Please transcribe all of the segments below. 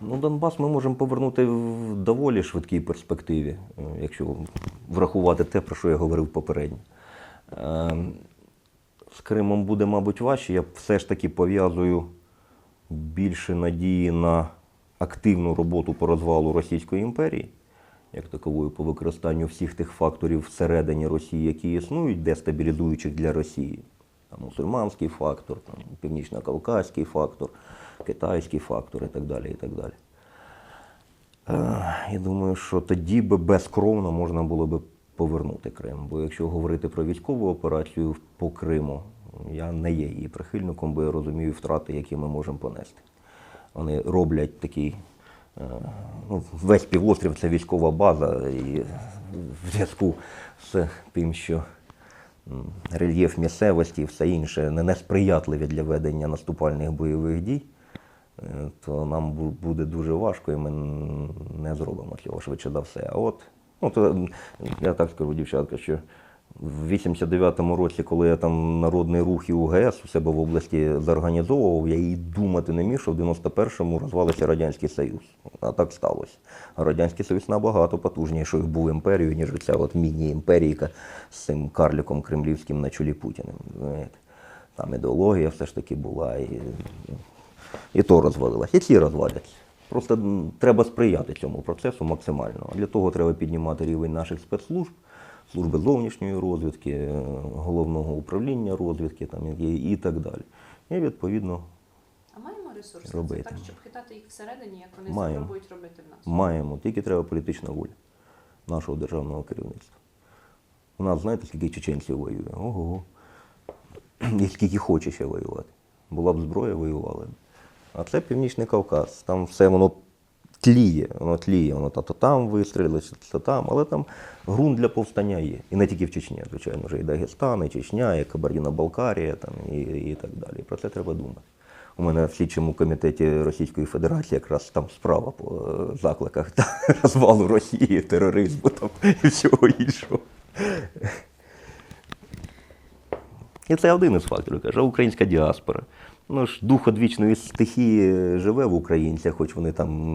Ну, Донбас ми можемо повернути в доволі швидкій перспективі, е, якщо врахувати те, про що я говорив попередньо. Е, З Кримом буде, мабуть, важче. Я все ж таки пов'язую більше надії на активну роботу по розвалу Російської імперії, як такової, по використанню всіх тих факторів всередині Росії, які існують, дестабілізуючих для Росії. Там мусульманський фактор, там, північно-кавказький фактор, китайський фактор і так далі. І так далі. Е, Я думаю, що тоді би безкровно можна було би повернути Крим. Бо якщо говорити про військову операцію по Криму, я не є її прихильником, бо я розумію втрати, які ми можемо понести. Вони роблять такий. е, Ну, весь півострів це військова база, і в зв'язку з тим, що рельєф місцевості і все інше не несприятливі для ведення наступальних бойових дій, е, то нам буде дуже важко, і ми не зробимо цього швидше за все. А от, ну, то, я так скажу, дівчатка, що в 89-му році, коли я там народний рух і УГС у себе в області зорганізовував, я і думати не міг, що в 91-му розвалився Радянський Союз. А так сталося. Радянський Союз набагато потужнішою був імперією, ніж ця от міні-імперійка з цим карліком кремлівським на чолі Путіним. Там ідеологія все ж таки була, і, і то розвалилась, і ці розваляться. Просто треба сприяти цьому процесу максимально. А для того треба піднімати рівень наших спецслужб, служби зовнішньої розвідки, е, головного управління розвідки там, і, і так далі. І відповідно А маємо ресурси Робити. так, щоб хитати їх всередині, як вони Маємо. спробують робити в нас? маємо, тільки треба політична воля нашого державного керівництва. У нас, знаєте, скільки чеченців воює? Ого. І скільки хоче ще воювати. Була б зброя, воювали. А це Північний Кавказ. Там все воно тліє, воно тліє, воно то, то там вистрілили, то там, але там ґрунт для повстання є. І не тільки в Чечні, звичайно, вже і Дагестан, і Чечня, і Кабардіно-Балкарія, там, і, і так далі. Про це треба думати. У мене в слідчому комітеті Російської Федерації якраз там справа по е, закликах та, розвалу Росії, тероризму там, і всього іншого. І це один із факторів, каже, українська діаспора. Ну ж дух одвічної стихії живе в українцях, хоч вони там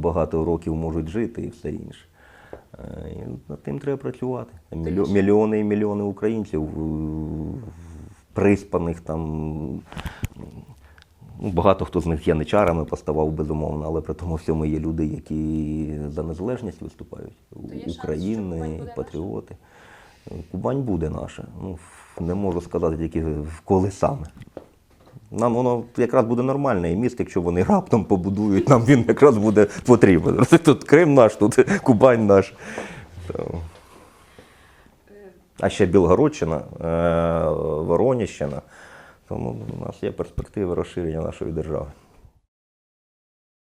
багато років можуть жити і все інше. Е, І над тим треба працювати. Мільйо- мільйони і мільйони українців е, приспаних там. Ну, багато хто з них яничарами поставав, безумовно, але при тому всьому є люди, які за незалежність виступають. України, патріоти. Кубань буде наша. Ну, не можу сказати тільки коли саме. Нам воно якраз буде нормальне і місто, якщо вони раптом побудують, нам він якраз буде потрібен. Тут Крим наш, тут Кубань наш. А ще Білгородщина, е, Вороніщина. Тому у нас є перспективи розширення нашої держави.